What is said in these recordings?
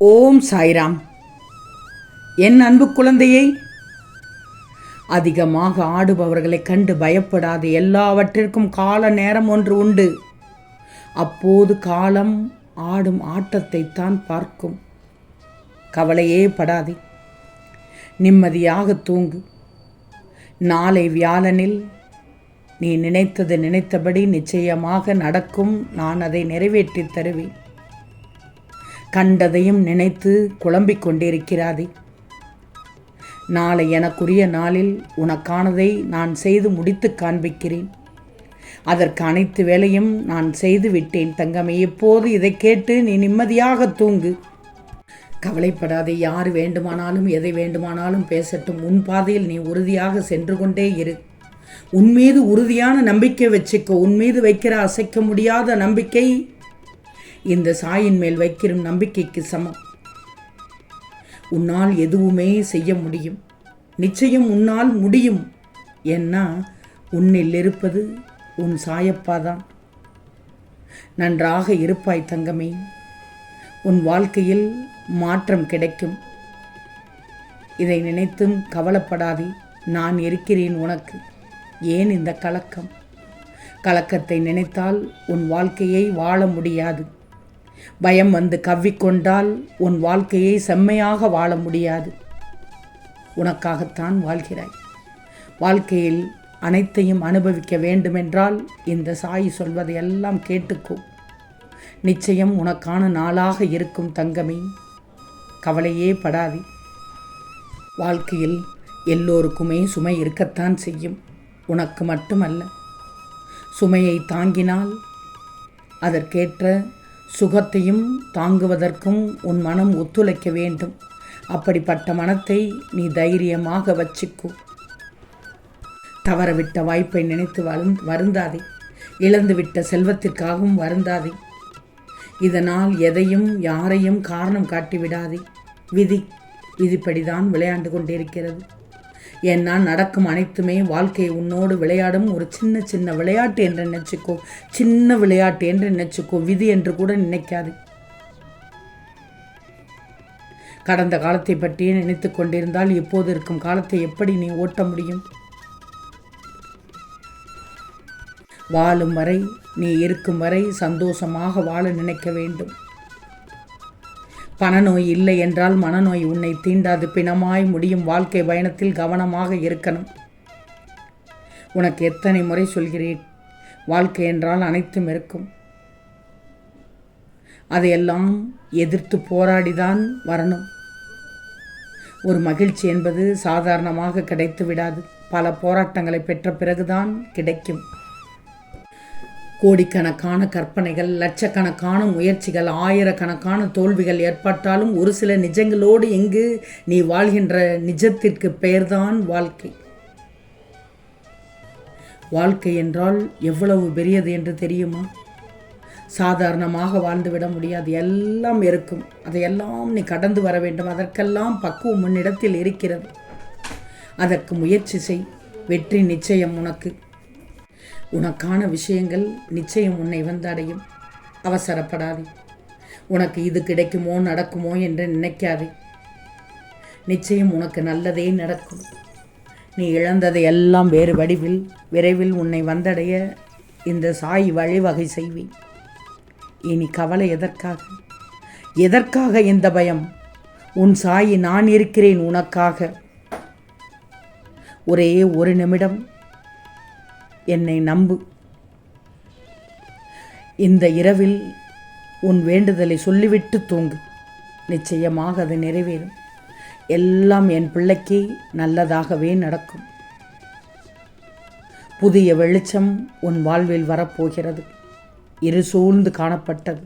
ஓம் சாய்ராம். என் அன்பு குழந்தையை அதிகமாக ஆடுபவர்களை கண்டு பயப்படாது எல்லாவற்றிற்கும் கால நேரம் ஒன்று உண்டு. அப்போது காலம் ஆடும் ஆட்டத்தை தான் பார்க்கும். கவலையே படாதே நிம்மதியாக தூங்கு. நாளை வியாழனில் நீ நினைத்தது நினைத்தபடி நிச்சயமாக நடக்கும். நான் அதை நிறைவேற்றித் தருவேன். கண்டதையும் நினைத்து குழம்பிக் கொண்டிருக்கிறாதே. நாளை எனக்குரிய நாளில் உனக்கானதை நான் செய்து முடித்து காண்பிக்கிறேன். அதற்கு அனைத்து வேலையும் நான் செய்து விட்டேன் தங்கமே எப்போது இதை கேட்டு நீ நிம்மதியாக தூங்கு. கவலைப்படாதே யார் வேண்டுமானாலும் எதை வேண்டுமானாலும் பேசட்டும். உன் பாதையில் நீ உறுதியாக சென்று கொண்டே இரு. உன் மீது உறுதியான நம்பிக்கை வச்சுக்கோ. உன் மீது வைக்கிற அசைக்க முடியாத நம்பிக்கை இந்த சாயின் மேல் வைக்கிற நம்பிக்கைக்கு சமம். உன்னால் எதுவுமே செய்ய முடியும். நிச்சயம் உன்னால் முடியும். ஏன்னா உன்னில் இருப்பது உன் சாயப்பாதான் நன்றாக இருப்பாய் தங்கமே. உன் வாழ்க்கையில் மாற்றம் கிடைக்கும். இதை நினைத்தும் கவலைப்படாதே. நான் இருக்கிறேன் உனக்கு. ஏன் இந்த கலக்கம்? கலக்கத்தை நினைத்தால் உன் வாழ்க்கையை வாழ முடியாது. பயம் வந்து கவ்விக்கொண்டால் உன் வாழ்க்கையை செம்மையாக வாழ முடியாது. உனக்காகத்தான் வாழ்கிறாய். வாழ்க்கையில் அனைத்தையும் அனுபவிக்க வேண்டுமென்றால் இந்த சாய் சொல்வதை எல்லாம் கேட்டுக்கோ. நிச்சயம் உனக்கான நாளாக இருக்கும் தங்கமே. கவலையே படாதே. வாழ்க்கையில் எல்லோருக்குமே சுமை இருக்கத்தான் செய்யும். உனக்கு மட்டுமல்ல. சுமையை தாங்கினால் அதற்கேற்ற சுகத்தையும் தாங்குவதற்கும் உன் மனம் ஒத்துழைக்க வேண்டும். அப்படிப்பட்ட மனத்தை நீ தைரியமாக வச்சுக்கோ. தவறவிட்ட வாய்ப்பை நினைத்து வரும் வருந்தாதே. இழந்துவிட்ட செல்வத்திற்காகவும் வருந்தாதே. இதனால் எதையும் யாரையும் காரணம் காட்டிவிடாதே. விதி விதிப்படிதான் விளையாண்டு கொண்டிருக்கிறது. ஏன்னா நடக்கும் அனைத்துமே வாழ்க்கையை உன்னோடு விளையாடும் ஒரு சின்ன சின்ன விளையாட்டு என்று நினைச்சுக்கோ. சின்ன விளையாட்டு என்று நினைச்சுக்கோ. விதி என்று கூட நினைக்காது. கடந்த காலத்தை பற்றியே நினைத்து கொண்டிருந்தால் இப்போது இருக்கும் காலத்தை எப்படி நீ ஓட்ட முடியும்? வாழும் வரை நீ இருக்கும் வரை சந்தோஷமாக வாழ நினைக்க வேண்டும். பணநோய் இல்லை என்றால் மனநோய் உன்னை தீண்டாது. பிணமாய் முடியும் வாழ்க்கை பயணத்தில் கவனமாக இருக்கணும். உனக்கு எத்தனை முறை சொல்கிறேன்? வாழ்க்கை என்றால் அனைத்தும் இருக்கும். அதையெல்லாம் எதிர்த்து போராடிதான் வரணும். ஒரு மகிழ்ச்சி என்பது சாதாரணமாக கிடைத்து விடாது பல போராட்டங்களை பெற்ற பிறகுதான் கிடைக்கும். கோடிக்கணக்கான கற்பனைகள் லட்சக்கணக்கான முயற்சிகள் ஆயிரக்கணக்கான தோல்விகள் ஏற்பட்டாலும் ஒரு சில நிஜங்களோடு எங்கு நீ வாழ்கின்ற நிஜத்திற்கு பெயர்தான் வாழ்க்கை. வாழ்க்கை என்றால் எவ்வளவு பெரியது என்று தெரியுமா? சாதாரணமாக வாழ்ந்துவிட முடியாது. எல்லாம் இருக்கும். அதையெல்லாம் நீ கடந்து வர வேண்டும். அதற்கெல்லாம் பக்குவம் உன்னிடத்தில் இருக்கிறது. அதற்கு முயற்சி செய். வெற்றி நிச்சயம் உனக்கு. உனக்கான விஷயங்கள் நிச்சயம் உன்னை வந்தடையும். அவசரப்படாதே. உனக்கு இது கிடைக்குமோ நடக்குமோ என்று நினைக்காதே. நிச்சயம் உனக்கு நல்லதே நடக்கும். நீ இழந்ததை எல்லாம் வேறு வடிவில் விரைவில் உன்னை வந்தடைய இந்த சாய் வழிவகை செய்வேன். இனி கவலை எதற்காக? எதற்காக இந்த பயம்? உன் சாயி நான் இருக்கிறேன் உனக்காக. ஒரே ஒரு நிமிடம் என்னை நம்பு. இந்த இரவில் உன் வேண்டுதலை சொல்லிவிட்டு தூங்கு. நிச்சயமாக அது நிறைவேறும். எல்லாம் என் பிள்ளைக்கு நல்லதாகவே நடக்கும். புதிய வெளிச்சம் உன் வாழ்வில் வரப்போகிறது. இரு சூழ்ந்து காணப்பட்டது.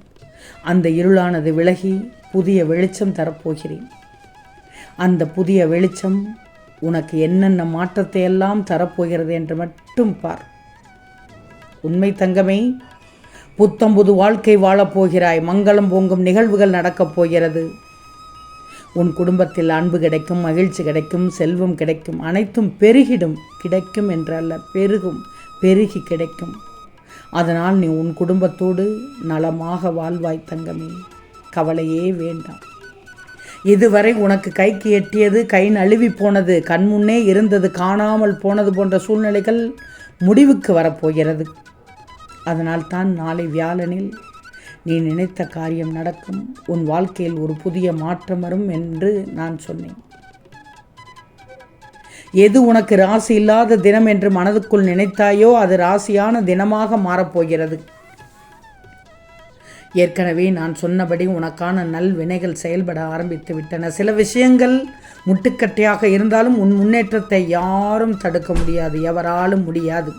அந்த இருளானது விலகி புதிய வெளிச்சம் தரப்போகிறேன். அந்த புதிய வெளிச்சம் உனக்கு என்னென்ன மாற்றத்தை எல்லாம் தரப்போகிறது என்று மட்டும் பார். உண்மை தங்கமே புத்தம்புது வாழ்க்கை வாழப்போகிறாய் மங்களம் பொங்கும் நிகழ்வுகள் நடக்கப் போகிறது. உன் குடும்பத்தில் அன்பு கிடைக்கும் மகிழ்ச்சி கிடைக்கும் செல்வம் கிடைக்கும் அனைத்தும் பெருகிடும் கிடைக்கும் என்றல்ல பெருகும் பெருகி கிடைக்கும். அதனால் நீ உன் குடும்பத்தோடு நலமாக வாழ்வாய் தங்கமே. கவலையே வேண்டாம். இதுவரை உனக்கு கைக்கு எட்டியது கை நழுவி போனது கண்முன்னே இருந்தது காணாமல் போனது போன்ற சூழ்நிலைகள் முடிவுக்கு வரப்போகிறது அதனால் தான் நாளை வியாழனில் நீ நினைத்த காரியம் நடக்கும். உன் வாழ்க்கையில் ஒரு புதிய மாற்றம் வரும் என்று நான் சொன்னேன். எது உனக்கு ராசி இல்லாத தினம் என்று மனதுக்குள் நினைத்தாயோ அது ராசியான தினமாக மாறப்போகிறது. ஏற்கனவே நான் சொன்னபடி உனக்கான நல் வினைகள் செயல்பட ஆரம்பித்து விட்டன. சில விஷயங்கள் முட்டுக்கட்டையாக இருந்தாலும் உன் முன்னேற்றத்தை யாரும் தடுக்க முடியாது. எவராலும் முடியாது.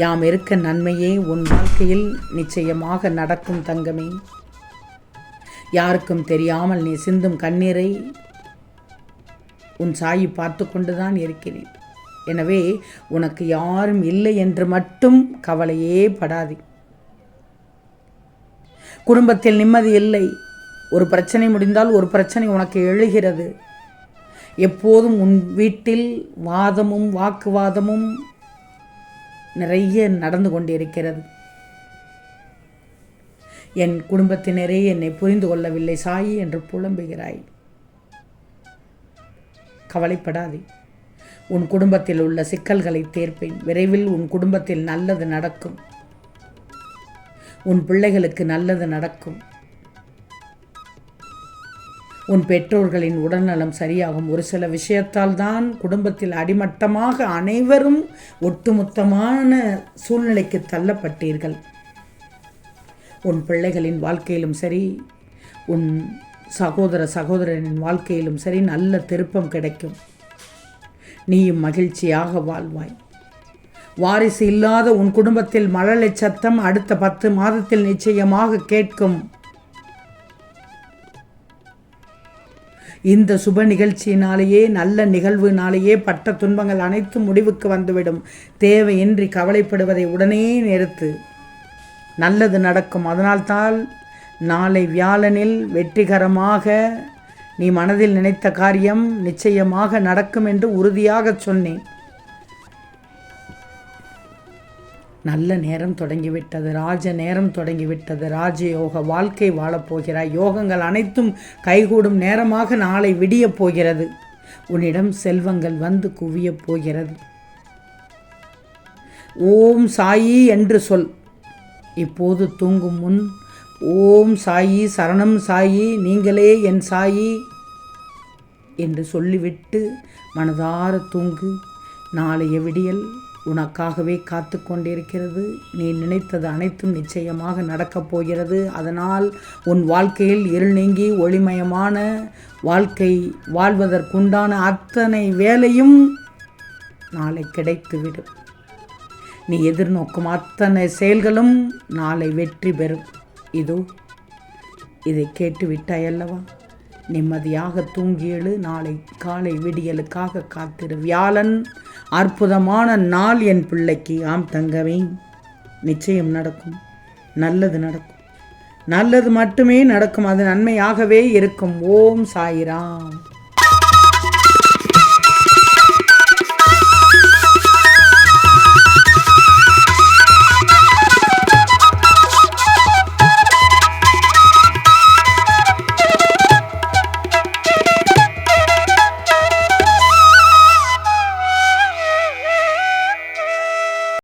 யாம் இருக்க நன்மையே உன் வாழ்க்கையில் நிச்சயமாக நடக்கும் தங்கமே. யாருக்கும் தெரியாமல் நீ சிந்தும் கண்ணீரை உன் சாயி பார்த்து கொண்டுதான் இருக்கிறேன். எனவே உனக்கு யாரும் இல்லை என்று மட்டும் கவலையே படாது. குடும்பத்தில் நிம்மதி இல்லை. ஒரு பிரச்சனை முடிந்தால் ஒரு பிரச்சனை உனக்கு எழுகிறது. எப்போதும் உன் வீட்டில் வாதமும் வாக்குவாதமும் நிறைய நடந்து கொண்டிருக்கிறது. என் குடும்பத்தினரே என்னை புரிந்து கொள்ளவில்லை சாயி என்று புலம்புகிறாய். கவலைப்படாதே. உன் குடும்பத்தில் உள்ள சிக்கல்களை தீர்ப்பேன். விரைவில் உன் குடும்பத்தில் நல்லது நடக்கும். உன் பிள்ளைகளுக்கு நல்லது நடக்கும். உன் பெற்றோர்களின் உடல்நலம் சரியாகும். ஒரு சில விஷயத்தால் தான் குடும்பத்தில் அடிமட்டமாக அனைவரும் ஒட்டுமொத்தமான சூழ்நிலைக்கு தள்ளப்பட்டீர்கள். உன் பிள்ளைகளின் வாழ்க்கையிலும் சரி உன் சகோதர சகோதரனின் வாழ்க்கையிலும் சரி நல்ல திருப்பம் கிடைக்கும். நீயும் மகிழ்ச்சியாக வாழ்வாய். வாரிசு இல்லாத உன் குடும்பத்தில் மழலை சத்தம் அடுத்த பத்து மாதத்தில் நிச்சயமாக கேட்கும். இந்த சுப நிகழ்ச்சியினாலேயே நல்ல நிகழ்வுனாலேயே பட்ட துன்பங்கள் அனைத்தும் முடிவுக்கு வந்துவிடும். தேவையின்றி கவலைப்படுவதை உடனே நிறுத்து. நல்லது நடக்கும். அதனால்தான் நாளை வியாழனில் வெற்றிகரமாக நீ மனதில் நினைத்த காரியம் நிச்சயமாக நடக்கும் என்று உறுதியாக சொன்னேன். நல்ல நேரம் தொடங்கிவிட்டது ராஜ நேரம் தொடங்கிவிட்டது ராஜயோக வாழ்க்கை வாழப்போகிறாய் யோகங்கள் அனைத்தும் கைகூடும் நேரமாக நாளை விடியப் போகிறது. உன்னிடம் செல்வங்கள் வந்து குவியப் போகிறது. ஓம் சாயி என்று சொல். இப்போது தூங்கும் முன் ஓம் சாயி சரணம் சாயி நீங்களே என் சாயி என்று சொல்லிவிட்டு மனதார தூங்கு. நாளைய விடியல் உனக்காகவே காத்து கொண்டிருக்கிறது நீ நினைத்தது அனைத்தும் நிச்சயமாக நடக்கப் போகிறது. அதனால் உன் வாழ்க்கையில் இருள் நீங்கி ஒளிமயமான வாழ்க்கை வாழ்வதற்குண்டான அத்தனை வேலையும் நாளை கிடைத்துவிடும். நீ எதிர்நோக்கும் அத்தனை செயல்களும் நாளை வெற்றி பெறும். இதோ இதை கேட்டு விட்டாயல்லவா நிம்மதியாக தூங்கி நாளை காலை விடியலுக்காக காத்திரு வியாழன். அற்புதமான நாள் என் பிள்ளைக்கு. ஆம் தங்கமே நிச்சயம் நடக்கும். நல்லது நடக்கும். நல்லது மட்டுமே நடக்கும். அது நன்மையாகவே இருக்கும். ஓம் சாயிராம்.